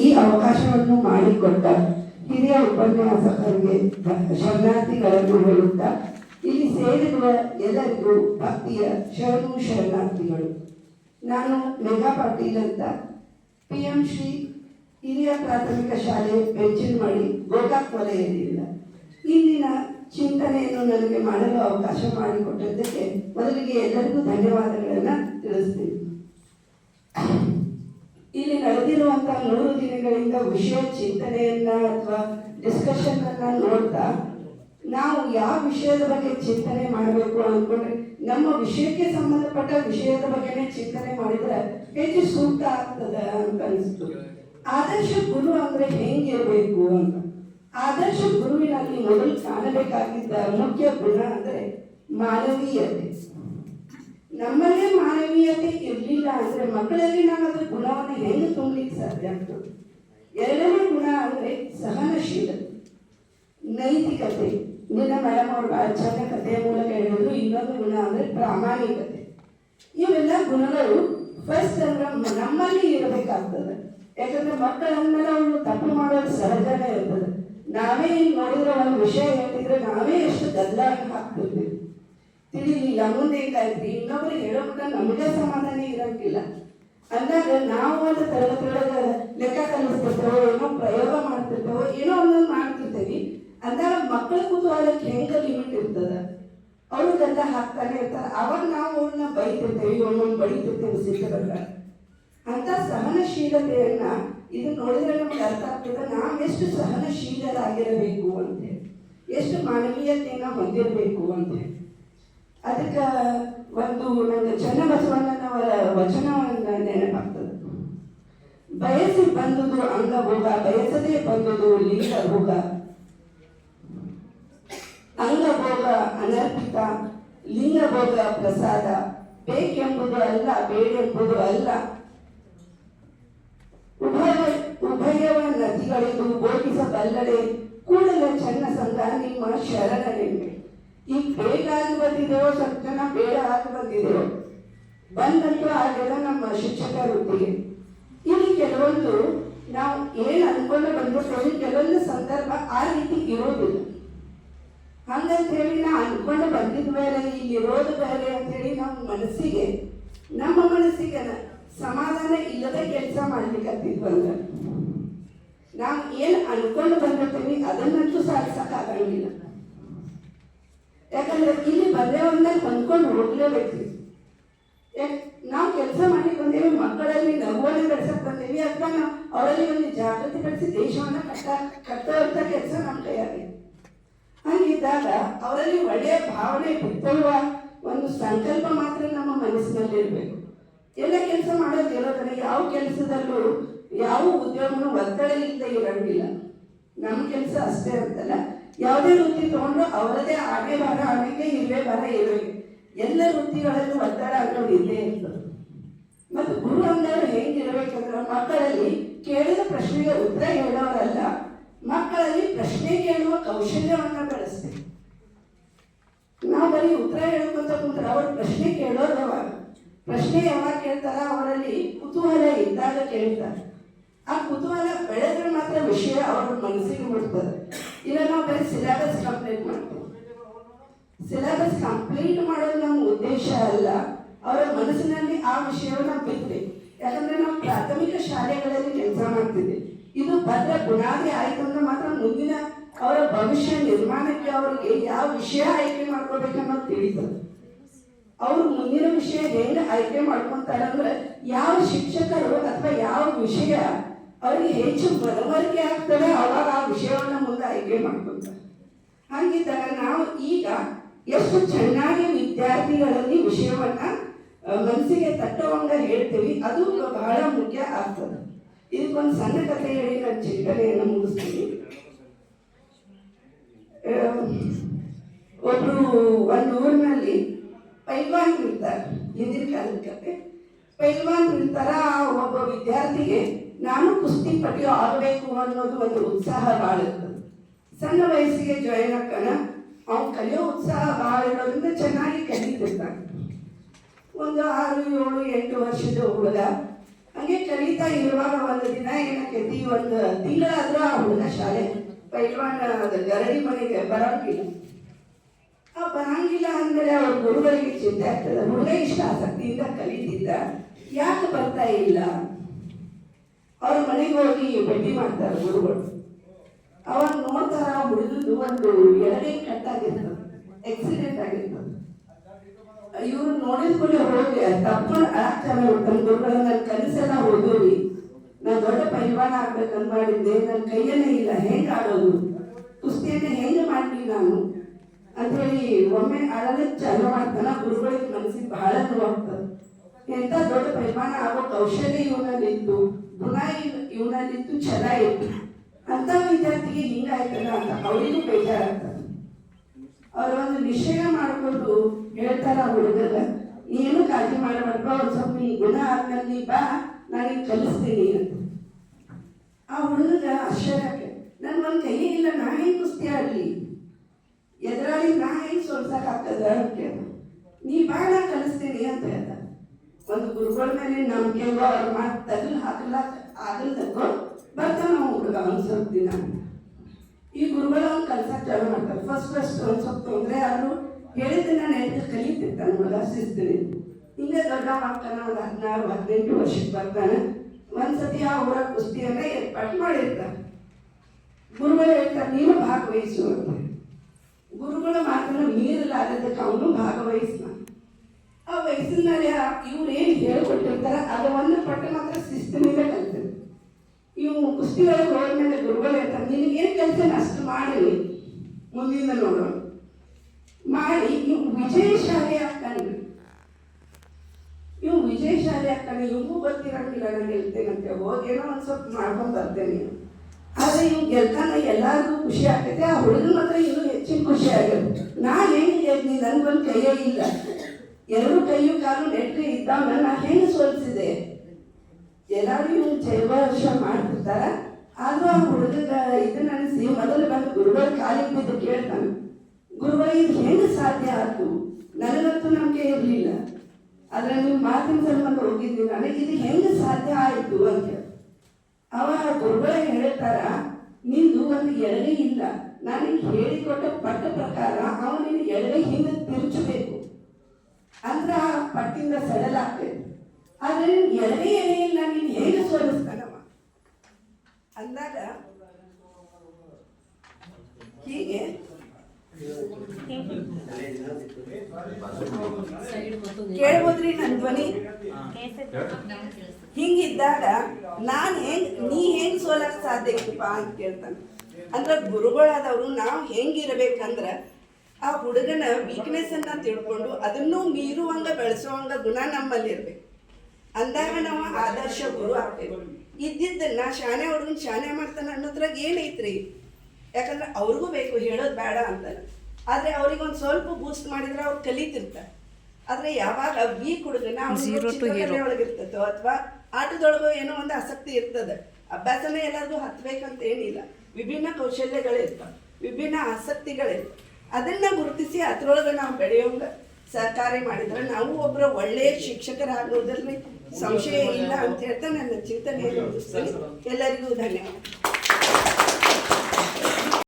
ಈ ಅವಕಾಶವನ್ನು ಮಾಡಿಕೊಟ್ಟ ಹಿರಿಯ ಉಪನ್ಯಾಸಕರಿಗೆ ಶರಣಾರ್ಥಿಗಳನ್ನು ಹೇಳುತ್ತಾ, ಇಲ್ಲಿ ಸೇರಿರುವ ಎಲ್ಲರಿಗೂ ಭಕ್ತಿಯ ಶರಣು ಶರಣಾರ್ಥಿಗಳು. ನಾನು ಮೇಘಾ ಪಾಟೀಲ್ ಅಂತ. ಪಿ ಎಂ ಶ್ರೀ ಹಿರಿಯ ಪ್ರಾಥಮಿಕ ಶಾಲೆ ಬೆಂಚಿನಮಡಿ ಗೋಕಾಕ್ ವಲಯದಿಂದ ಇಂದಿನ ಚಿಂತನೆಯನ್ನು ನನಗೆ ಮಾಡಲು ಅವಕಾಶ ಮಾಡಿಕೊಟ್ಟದ್ದಕ್ಕೆ ಮೊದಲಿಗೆ ಎಲ್ಲರಿಗೂ ಧನ್ಯವಾದಗಳನ್ನು ತಿಳಿಸ್ತೀನಿ. ಇಲ್ಲಿ ನೂರು ದಿನಗಳಿಂದ ವಿಷಯ ಚಿಂತನೆಯನ್ನ ಅಥವಾ ಡಿಸ್ಕಷನ್ ಅನ್ನ ನೋಡ್ತಾ ನಾವು ಯಾವ ವಿಷಯದ ಬಗ್ಗೆ ಚಿಂತನೆ ಮಾಡಬೇಕು ಅನ್ಕೊಂಡ್ರೆ, ನಮ್ಮ ವಿಷಯಕ್ಕೆ ಸಂಬಂಧಪಟ್ಟ ವಿಷಯದ ಬಗ್ಗೆನೇ ಚಿಂತನೆ ಮಾಡಿದ್ರೆ ಹೆಚ್ಚು ಸೂಕ್ತ ಆಗ್ತದೆ ಅಂತ ಅನಿಸ್ತು. ಆದರ್ಶ ಗುರು ಅಂದ್ರೆ ಹೆಂಗಿರ್ಬೇಕು ಅಂತ. ಆದರ್ಶ ಗುರುವಿನಲ್ಲಿ ಮೊದಲು ಕಾಣಬೇಕಾಗಿದ್ದ ಮುಖ್ಯ ಗುಣ ಅಂದ್ರೆ ಮಾನವೀಯತೆ. ನಮ್ಮಲ್ಲೇ ಮಾನವೀಯತೆ ಇರಲಿಲ್ಲ ಅಂದ್ರೆ ಮಕ್ಕಳಲ್ಲಿ ನಾವು ಅದ್ರ ಗುಣವನ್ನು ಹೆಂಗೆ ತುಂಬಲಿಕ್ಕೆ ಸಾಧ್ಯ ಆಗ್ತದೆ ಎರಡನೇ ಗುಣ ಅಂದ್ರೆ ಸಹನಶೀಲ, ನೈತಿಕತೆ. ನಿನ್ನ ಮೇಡಮ್ ಅವ್ರ ಬಹಳ ಕಥೆಯ ಮೂಲಕ ಹೇಳಿದ್ರು, ಇನ್ನೊಂದು ಗುಣ ಅಂದ್ರೆ ಪ್ರಾಮಾಣಿಕತೆ. ಇವೆಲ್ಲ ಗುಣಗಳು ಫಸ್ಟ್ ಅಂದ್ರೆ ನಮ್ಮಲ್ಲಿ ಇರಬೇಕಾಗ್ತದೆ. ಯಾಕಂದ್ರೆ ಮಕ್ಕಳಂದ್ಮೇಲೆ ಅವನು ತಪ್ಪು ಮಾಡೋದು ಸಹಜನೇ ಇರ್ತದೆ. ನಾವೇ ಇಲ್ಲಿ ನೋಡಿದ್ರೆ ಒಂದು ವಿಷಯ ಹೇಳಿದ್ರೆ ನಾವೇ ಎಷ್ಟು ಗದ್ದಲ ಹಾಕ್ತಿರ್ತೀವಿ ತಿಳಿಲಿಲ್ಲ ಮುಂದೆ ಹಿಂಗಾಯ್ತು ಇನ್ನೊಬ್ರಿಗೆ ಹೇಳೋ ಮಟ್ಟ ನಮಗೆ ಸಮಾಧಾನ ಇರಂಗಿಲ್ಲ ಅಂದಾಗ ನಾವು ಒಂದು ತರಗತಿಯೊಳಗೆ ಲೆಕ್ಕ ಕಲಿಸ್ತಿರ್ತೇವೋ ಏನೋ ಪ್ರಯೋಗ ಮಾಡ್ತಿರ್ತೇವೋ, ಏನೋ ಒಂದೊಂದು ಮಾಡ್ತಿರ್ತೇವಿ. ಅಂದಾಗ ಮಕ್ಕಳ ಕುತೂಹಲಕ್ಕೆ ಹೆಂಗ ಲಿಮಿಟ್ ಇರ್ತದ? ಅವರು ಗದ್ದ ಹಾಕ್ತಾನೆ ಇರ್ತಾರೆ ಅವಾಗ ನಾವು ಅವ್ರನ್ನ ಬೈತಿರ್ತೇವೆ ಒಂದೊಂದು ಬಡಿತಿರ್ತೇವೆ ಸಿಕ್ಕದಾಗ ಅಂತ ಸಹನಶೀಲತೆಯನ್ನ ಇದು ನೋಡಿದ್ರೆ ನಮ್ಗೆ ಅರ್ಥ ಆಗ್ತದೆ, ನಾವು ಎಷ್ಟು ಸಹನಶೀಲರಾಗಿರಬೇಕು ಅಂತೇಳಿ ಎಷ್ಟು ಮಾನವೀಯತೆಯನ್ನ ಹೊಂದಿರಬೇಕು ಅಂತೇಳಿ ಅದಕ್ಕೆ ಒಂದು ನನ್ನ ಚನ್ನಬಸವಣ್ಣನವರ ವಚನವನ್ನು ನೆನಪಾಗ್ತದೆ. ಬಯಸಿ ಬಂದುದು ಅಂಗಭೋಗ, ಬಯಸದೇ ಬಂದುದು ಲಿಂಗಭೋಗ. ಅಂಗಭೋಗ ಅನರ್ಪಿತ, ಲಿಂಗಭೋಗ ಪ್ರಸಾದ. ಬೇಕೆಂಬುದು ಅಲ್ಲ, ಬೇಡೆಂಬುದು ಅಲ್ಲ. ಉಭಯ, ಉಭಯವ ನದಿಗಳಿಗೂ ಭೋಗಿಸಬಲ್ಲಡೆ ಕೂಡಲ ಚನ್ನ ಸಂಘ ನಿಮ್ಮ ಶರಣನೆಂಬೆ. ಈಗ ಬೇಗ ಆಗಿ ಬಂದಿದೆಯೋ ಸ್ವಲ್ಪ ಜನ ಬೇಡ ಆಗಿ ಬಂದಿದೆಯೋ, ಬಂದಂತೂ ಆಗಿಲ್ಲ ನಮ್ಮ ಶಿಕ್ಷಕ ವೃತ್ತಿಗೆ. ಇಲ್ಲಿ ಕೆಲವೊಂದು ನಾವು ಏನ್ ಅನ್ಕೊಂಡು ಬಂದ್ಬಿಡ್ತೇವೆ ಕೆಲವೊಂದು ಸಂದರ್ಭ ಆ ರೀತಿ ಇರೋದಿಲ್ಲ. ಹಂಗಂತ ಹೇಳಿ ನಾ ಅನ್ಕೊಂಡು ಬಂದಿದ ಮೇಲೆ, ಇಲ್ಲಿ ಇರೋದು ಬೇರೆ ಅಂತೇಳಿ ನಮ್ಮ ಮನಸ್ಸಿಗೆ ನಮ್ಮ ಮನಸ್ಸಿಗೆ ಸಮಾಧಾನ ಇಲ್ಲದೆ ಕೆಲಸ ಮಾಡ್ಲಿಕ್ಕತ್ತಿದ್ವಲ್ಲ ನಾವು ಏನು ಅನ್ಕೊಂಡು ಬಂದಿರ್ತೀವಿ ಅದನ್ನಂತೂ ಸಾಧಿಸಕ್ಕಾಗಂಗಿಲ್ಲ ಯಾಕಂದ್ರೆ ಇಲ್ಲಿ ಬಂದೇ ಒಂದಾಗ ಹೊಂದ್ಕೊಂಡು ಹೋಗ್ಲೇಬೇಕು. ಯಾಕೆ ನಾವು ಕೆಲಸ ಮಾಡ್ಲಿಕ್ಕೆ ಬಂದೇವಿ, ಮಕ್ಕಳಲ್ಲಿ ನಗುವನ್ನು ಬೆಳೆಸಕ್ ಬಂದೇವಿ, ಅಥವಾ ನಾವು ಅವರಲ್ಲಿ ಒಂದು ಜಾಗೃತಿ ಬೆಳೆಸಿ ದೇಶವನ್ನ ಕಟ್ಟ ಕಟ್ಟುವಂತ ಕೆಲಸ ನಮ್ಮ ಕೈಯಾಗಿದೆ ಹಂಗಿದ್ದಾಗ ಅವರಲ್ಲಿ ಒಳ್ಳೆಯ ಭಾವನೆ ಬಿತ್ತುವ ಒಂದು ಸಂಕಲ್ಪ ಮಾತ್ರ ನಮ್ಮ ಮನಸ್ಸಿನಲ್ಲಿ ಇರಬೇಕು. ಎಲ್ಲ ಕೆಲಸ ಮಾಡೋದು ಇರೋದನ್ನ ಯಾವ ಕೆಲಸದಲ್ಲೂ, ಯಾವ ಉದ್ಯೋಗನೂ ಒತ್ತಡ ಇಲ್ಲದೆ ಇರಂಗಿಲ್ಲ. ನಮ್ಮ ಕೆಲಸ ಅಷ್ಟೇ ಅಂತಲ್ಲ ಯಾವುದೇ ವೃತ್ತಿ ತಗೊಂಡ್ರು ಅವರದೇ ಆಗೇ ಬರ ಆನೆಗೆ ಇರುವೆ ಬರ ಇರುವೆ ಎಲ್ಲ ವೃತ್ತಿಗಳಲ್ಲೂ ಒತ್ತಡ ಅನ್ನೋದು ಇದ್ದೇ ಇರ್ತದೆ ಮತ್ತು ಗುರು ಅಂದವರು ಹೇಗಿರ್ಬೇಕಂದ್ರೆ ಮಕ್ಕಳಲ್ಲಿ ಕೇಳಿದ ಪ್ರಶ್ನೆಗೆ ಉತ್ತರ ಹೇಳೋರಲ್ಲ, ಮಕ್ಕಳಲ್ಲಿ ಪ್ರಶ್ನೆ ಕೇಳುವ ಕೌಶಲ್ಯವನ್ನು ಬೆಳೆಸ್ಬೇಕು. ನಾವು ಬರೀ ಉತ್ತರ ಹೇಳ್ಕೊಂತ ಕುಂತ್ರೆ ಅವರು ಪ್ರಶ್ನೆ ಕೇಳೋರು ಪ್ರಶ್ನೆ ಯಾವಾಗ ಕೇಳ್ತಾರ ಅವರಲ್ಲಿ ಕುತೂಹಲ ಇದ್ದಾಗ ಕೇಳ್ತಾರೆ. ಆ ಕುತೂಹಲ ಬೆಳೆದ್ರೆ ಮಾತ್ರ ವಿಷಯ ಅವ್ರ ಮನಸ್ಸಿಗೆ ಬಿಡ್ತದೆ ಇಲ್ಲ ನಾವು ಬರೀ ಸಿಲೆಬಸ್ ಕಂಪ್ಲೀಟ್ ಮಾಡ್ತೀವಿ. ಸಿಲೆಬಸ್ ಕಂಪ್ಲೀಟ್ ಮಾಡೋದು ನಮ್ಮ ಉದ್ದೇಶ ಅಲ್ಲ. ಅವರ ಮನಸ್ಸಿನಲ್ಲಿ ಆ ವಿಷಯವನ್ನು ಬಿತ್ತಬೇಕು ಯಾಕಂದ್ರೆ ನಾವು ಪ್ರಾಥಮಿಕ ಶಾಲೆಗಳಲ್ಲಿ ಕೆಲಸ ಮಾಡ್ತಿದ್ವಿ. ಇದು ಭದ್ರ ಬುನಾದಿ ಆಯ್ತು ಅಂದ್ರೆ ಮಾತ್ರ ಮುಂದಿನ ಅವರ ಭವಿಷ್ಯ ನಿರ್ಮಾಣಕ್ಕೆ ಅವರಿಗೆ ಯಾವ ವಿಷಯ ಆಯ್ಕೆ ಮಾಡ್ಕೋಬೇಕು ಅಂತ ತಿಳಿತದೆ. ಅವರು ಮುಂದಿನ ವಿಷಯ ಹೆಂಗೆ ಆಯ್ಕೆ ಮಾಡ್ಕೊಂತಾರೆ ಅಂದ್ರೆ ಯಾವ ಶಿಕ್ಷಕರು ಅಥವಾ ಯಾವ ವಿಷಯ ಅವರಿಗೆ ಹೆಚ್ಚು ಮನವರಿಕೆ ಆಗ್ತದೆ ಅವಾಗ ಆ ವಿಷಯವನ್ನ ಆಯ್ಕೆ ಮಾಡ್ಕೊಂತ. ಹಾಗಿದ್ದಾಗ ನಾವು ಈಗ ಎಷ್ಟು ಚೆನ್ನಾಗಿ ವಿದ್ಯಾರ್ಥಿಗಳಲ್ಲಿ ವಿಷಯವನ್ನ ಮನಸ್ಸಿಗೆ ತಟ್ಟುವಂಗ ಹೇಳ್ತೀವಿ, ಅದು ಬಹಳ ಮುಖ್ಯ ಆಗ್ತದೆ. ಇದಕ್ಕೊಂದು ಸಣ್ಣ ಕಥೆ ಹೇಳಿ, ನಾನು ಚಿಂತನೆಯನ್ನು ಮುಗಿಸ್ತೀನಿ. ಒಬ್ರು ಒಂದು ಊರಿನಲ್ಲಿ ಪೈಲ್ವಾನ್ ಇರ್ತಾರೆ ಹಿಂದಿನ ಕಾಲದ ಕತೆ. ಪೈಲ್ವಾನ್ ಇರ್ತಾರ ಒಬ್ಬ ವಿದ್ಯಾರ್ಥಿಗೆ, ನಾನು ಕುಸ್ತಿ ಪಟಿಯೋ ಆಗಬೇಕು ಅನ್ನೋದು ಒಂದು ಉತ್ಸಾಹ ಇರ್ತದೆ. ಸಣ್ಣ ವಯಸ್ಸಿಗೆ ಜಾಯಿನ್ ಆಕ್ಕನ ಅವ್ನು ಕಲಿಯೋ ಉತ್ಸಾಹ ಭಾಳ ಇರೋದ್ರಿಂದ ಚೆನ್ನಾಗಿ ಕಲಿತಿರ್ತಾನೆ. ಒಂದು ಆರು, ಏಳು, ಎಂಟು ವರ್ಷದ ಹುಡುಗ. ಹಂಗೆ ಕಲಿತಾ ಇರುವಾಗ ಒಂದು ದಿನ ಏನಕ್ಕೆತಿ ಒಂದು ತಿಂಗಳಾದ್ರೂ ಆ ಹುಡುಗ ಶಾಲೆ ಪೈಲ್ವಾನ್, ಅದು ಗರಡಿ ಮನೆಗೆ ಬರೋಂಗಿಲ್ಲ. ಆ ಬರಂಗಿಲ್ಲ ಅಂದರೆ ಅವ್ರ ಗುರುಗಳಿಗೆ ಚಿಂತೆ ಆಗ್ತದೆ. ಹುಡುಗ ಇಷ್ಟ ಆಸಕ್ತಿಯಿಂದ ಕಲಿತಿದ್ದ. ಯಾಕೆ ಬರ್ತಾ ಇಲ್ಲ? ಅವ್ರ ಮನೆಗೆ ಹೋಗಿ ಭೇಟಿ ಮಾಡ್ತಾರೆ ಗುರುಗಳು. ಅವಾಗ ನೋಡ್ತಾರ ಹುಡುಗದ್ದು ಒಂದು ಎರಡೇ ಕಟ್ ಆಗಿತ್ತು ಆಕ್ಸಿಡೆಂಟ್ ಆಗಿತ್ತು. ಇವ್ರು ನೋಡಿದ ಕೂಡಲೇ ಹೋಗಿ ತಪ್ಪು ಆಗ್ತಾರೆ ತಮ್ಮ ಗುರುಗಳು ನನ್ನ ಕನಸೆಲ್ಲ ಓದೋರಿ ನಾನು ದೊಡ್ಡ ಪೈಲ್ವಾನ ಆಗ್ಬೇಕಂತ ಮಾಡಿದ್ದೆ ನನ್ನ ಕೈಯಲ್ಲೇ ಇಲ್ಲ, ಹೆಂಗೆ ಆಡೋದು? ಕುಸ್ತಿಯನ್ನ ಹೆಂಗೆ ಮಾಡ್ಲಿ ನಾನು? ಅಂತೇಳಿ ಒಮ್ಮೆ ಆಡೋದಕ್ಕೆ ಚಾಲು ಮಾಡ್ತಾನ, ಗುರುಗಳಿಗೆ ಮನಸ್ಸಿಗೆ ಬಹಳ ನೋವಾಗ್ತದೆ ಎಂತ ದೊಡ್ಡ ಪರಿಮಾಣ ಆಗೋ ಕೌಶಲ್ಯ ಇವನಲ್ಲಿತ್ತು ಗುಣ ಇವ್- ಇವನಲ್ಲಿತ್ತು ಛಲ ಇತ್ತು. ಅಂತ ವಿದ್ಯಾರ್ಥಿಗೆ ಹಿಂಗಾಯ್ತಲ್ಲ ಅಂತ ಅವರಿಗೂ ಬೇಜಾರಾಗ್ತದೆ ಅವ್ರು ಒಂದು ನಿಶ್ಚಯ ಮಾಡಿಕೊಂಡು ಹೇಳ್ತಾರ ಹುಡುಗರ ಏನು ಕಾಳಜಿ ಮಾಡಬಾರ್ದು ಅವ್ರು ಸ್ವಲ್ಪ ನೀ ಗುಣ ಆದ್ಮೇಲೆ ಬಾ ನಾನು ಕಲಿಸ್ತೀನಿ ಅಂತ. ಆ ಹುಡುಗರ ಆಶ್ಚರ್ಯ ಆಕೆ ನನ್ ಒಂದು ಕೈ ಇಲ್ಲ, ನಾ ಹೆಂಗ್ ಕುಸ್ತಿ ಆಡ್ಲಿ? ಎದುರಾಳಿ ನಾ ಹೆಂಗ್ ಸೋಲ್ಸಕ್ ಆಗ್ತದ? ಅಂತ. ನೀ ಬಾ, ನಾ ಕಲಿಸ್ತೀನಿ ಅಂತ ಹೇಳ್ದ ಒಂದು ಗುರುಗಳ ಮೇಲೆ ನಂಬಿಕೆ ಅವ್ರ ಮಾತು ತಗಲ್ ಆಗಲ್ ಆಗಲ್ದಕ್ಕೋ ಬರ್ತಾನ ಹುಡುಗ ಒಂದು ಸ್ವಲ್ಪ ದಿನ. ಈ ಗುರುಗಳು ಅವ್ನು ಕೆಲಸ ಚಾಲು ಮಾಡ್ತಾರೆ ಫಸ್ಟ್ ಫಸ್ಟ್ ಒಂದು ಸ್ವಲ್ಪ ತೊಂದರೆ ಆದ್ರೂ ಹೇಳಿದ್ದನ್ನ ನೆನಪು ಕಲಿತಿರ್ತಾನೆ ಹುಡುಗ ಶಿಸ್ತಿನಿ ಹಿಂಗೆ ದೊಡ್ಡ ಮಾಡ್ತಾನೆ ಒಂದು ಹದಿನಾರು, ಹದಿನೆಂಟು ವರ್ಷಕ್ಕೆ ಬರ್ತಾನೆ. ಒಂದ್ಸತಿ ಆ ಊರ ಕುಸ್ತಿಯನ್ನ ಏರ್ಪಾಟ್ ಮಾಡಿರ್ತಾರೆ ಗುರುಗಳು ಹೇಳ್ತಾರೆ, ನೀನು ಭಾಗವಹಿಸು ಅಂತ. ಗುರುಗಳ ನೀರಲ್ಲ ಮೀರಲಾರದಕ್ಕೆ ಅವನು ಭಾಗವಹಿಸ್ತಾನೆ. ಆ ವಯಸ್ಸಿನಲ್ಲಿ ಇವ್ರು ಏನು ಹೇಳ್ಕೊಟ್ಟಿರ್ತಾರೆ ಒಂದು ಪಟ್ಟು ಮಾತ್ರ ಕುಸ್ತಿ ಒಳಗೆ ಹೋದ್ಮೇಲೆ ಗುರುಗಳು ಇರ್ತಾರೆ ನಿನಗೆ ಏನು ಕೆಲಸ ಅಷ್ಟು ಮಾಡಿ? ಮುಂದಿನ ನೋಡೋಣ ಮಾಡಿ, ಇವು ವಿಜಯಶಾಲಿ ಆಗ್ತಾನೆ. ಇವು ವಿಜಯಶಾಲಿ ಆಗ್ತಾನೆ, ಇವು ಗೊತ್ತಿರಂಗಿಲ್ಲ ನಾನು ಗೆಲ್ತೇನಂತೆ ಹೋಗಿ ಏನೋ ಒಂದು ಸ್ವಲ್ಪ ಮಾಡ್ಕೊಂಡು ಬರ್ತೇನೆ. ಆದರೆ ಇವ್ ಗೆಲ್ತಾನ ಎಲ್ಲರಿಗೂ ಖುಷಿ ಆಗ್ತೈತೆ. ಆ ಹುಡುಗನ ಮಾತ್ರ ಇನ್ನೂ ಹೆಚ್ಚಿನ ಖುಷಿ ಆಗುತ್ತೆ ನಾನು ಹೆಂಗೆ ಗೆದ್ನಿ ನನ್ಗೊಂದು ಕೈಯೇ ಇಲ್ಲ. ಎರಡು ಕೈಯು ಕಾಲು ನೆಟ್ಟಿ ಇದ್ದಾವ ನಾನು ಹೆಂಗೆ ಸೋಲಿಸಿದೆ? ಎಲ್ಲರೂ ಇವನು ಜೈವರ್ಷ ಮಾಡ್ತಿರ್ತಾರ. ಆದ್ರೂ ಆ ಹುಡುಗ ಇದನ್ನ ಅನಿಸಿ ಮೊದಲು ಬಂದು ಗುರುಗಳ ಕಾಲಿಗೆ ಬಿದ್ದು ಕೇಳ್ತಾನೆ, ಗುರುವ, ಇದು ಹೆಂಗೆ ಸಾಧ್ಯ ಆಯ್ತು? ನನಗಂತೂ ನಮಗೆ ಇರಲಿಲ್ಲ. ಆದ್ರೆ ನೀವು ಮಾತಿನ ಸಂಬಂಧ ಹೋಗಿದ್ವಿ, ನನಗೆ ಇದು ಹೆಂಗೆ ಸಾಧ್ಯ ಆಯಿತು? ಅಂತ ಅವ ಗುರುಗಳ ಹೇಳ್ತಾರ, ನಿಂದು ಒಂದು ಎಡಗೈ ಇಲ್ಲ. ನಾನು ಹೇಳಿಕೊಟ್ಟ ಪಟ್ಟ ಪ್ರಕಾರ ಅವನಿನ ಎಳೆ ಹಿಂದೆ ತಿರುಚಬೇಕು. ಅಂದ್ರೆ ಆ ಪಟ್ಟಿಂದ ಸಡಲಾಗ್ತದೆ ಆದರೆ ನಿನ್ ಎಡಗೈ ಎಡೆ ಇಲ್ಲ ನೀನು ಹೇಗೆ ಸೋಲಿಸ್ತಾನವ ಅಂದಾಗ ಹೀಗೆ ಕೇಳ್ಬೋದ್ರಿ ನನ್ನ ಧ್ವನಿ ಹಿಂಗಿದ್ದಾಗ ನಾನು ಹೆಂಗ್ ನೀ ಹೆಂಗ್ ಸೋಲಕ್ ಸಾಧ್ಯ ಅಂತ ಕೇಳ್ತಾನೆ. ಅಂದ್ರೆ ಗುರುಗಳಾದವರು ನಾವು ಹೆಂಗಿರ್ಬೇಕಂದ್ರ ಆ ಹುಡುಗನ ವೀಕ್ನೆಸ್ ಅನ್ನ ತಿಳ್ಕೊಂಡು ಅದನ್ನು ಮೀರುವಂಗ, ಬೆಳೆಸುವಂಗ ಗುಣ ನಮ್ಮಲ್ಲಿ ಇರ್ಬೇಕು ಅಂದಾಗ ನಾವು ಆದರ್ಶ ಗುರು ಆಗ್ತೇವೆ ಇದ್ದಿದ್ದನ್ನ ಶಾಣೆ ಹುಡುಗನ್ ಶಾಣೆ ಮಾಡ್ತಾನೆ ಅನ್ನೋದ್ರಾಗ ಏನೈತ್ರಿ? ಯಾಕಂದ್ರೆ ಅವ್ರಿಗೂ ಬೇಕು, ಹೇಳೋದು ಬೇಡ ಅಂತಾರೆ. ಆದ್ರೆ ಅವ್ರಿಗೊಂದು ಸ್ವಲ್ಪ ಬೂಸ್ಟ್ ಮಾಡಿದ್ರೆ ಅವ್ರು ಕಲಿತಿರ್ತಾರೆ. ಆದ್ರೆ ಯಾವಾಗ ವೀಕ್ ಹುಡುಗನ ಒಳಗಿರ್ತದೋ ಅಥವಾ ಆಟದೊಳಗೂ ಏನೋ ಒಂದು ಆಸಕ್ತಿ ಇರ್ತದೆ. ಅಭ್ಯಾಸನೇ ಎಲ್ಲರಿಗೂ ಹತ್ಬೇಕಂತ ಏನಿಲ್ಲ. ವಿಭಿನ್ನ ಕೌಶಲ್ಯಗಳಿರ್ತವೆ. ವಿಭಿನ್ನ ಆಸಕ್ತಿಗಳಿರ್ತವೆ. ಅದನ್ನ ಗುರುತಿಸಿ ಅದರೊಳಗೆ ನಾವು ಬೆಳೆಯೋಂಗ ಸಹಕಾರಿ ಮಾಡಿದ್ರೆ ನಾವು ಒಬ್ಬರ ಒಳ್ಳೆಯ ಶಿಕ್ಷಕರಾಗೋದ್ರಲ್ಲಿ ಸಂಶಯ ಇಲ್ಲ ಅಂತ ಹೇಳ್ತಾ ನನ್ನ ಚಿಂತನೆಯನ್ನು ಎಲ್ಲರಿಗೂ ಧನ್ಯವಾದ.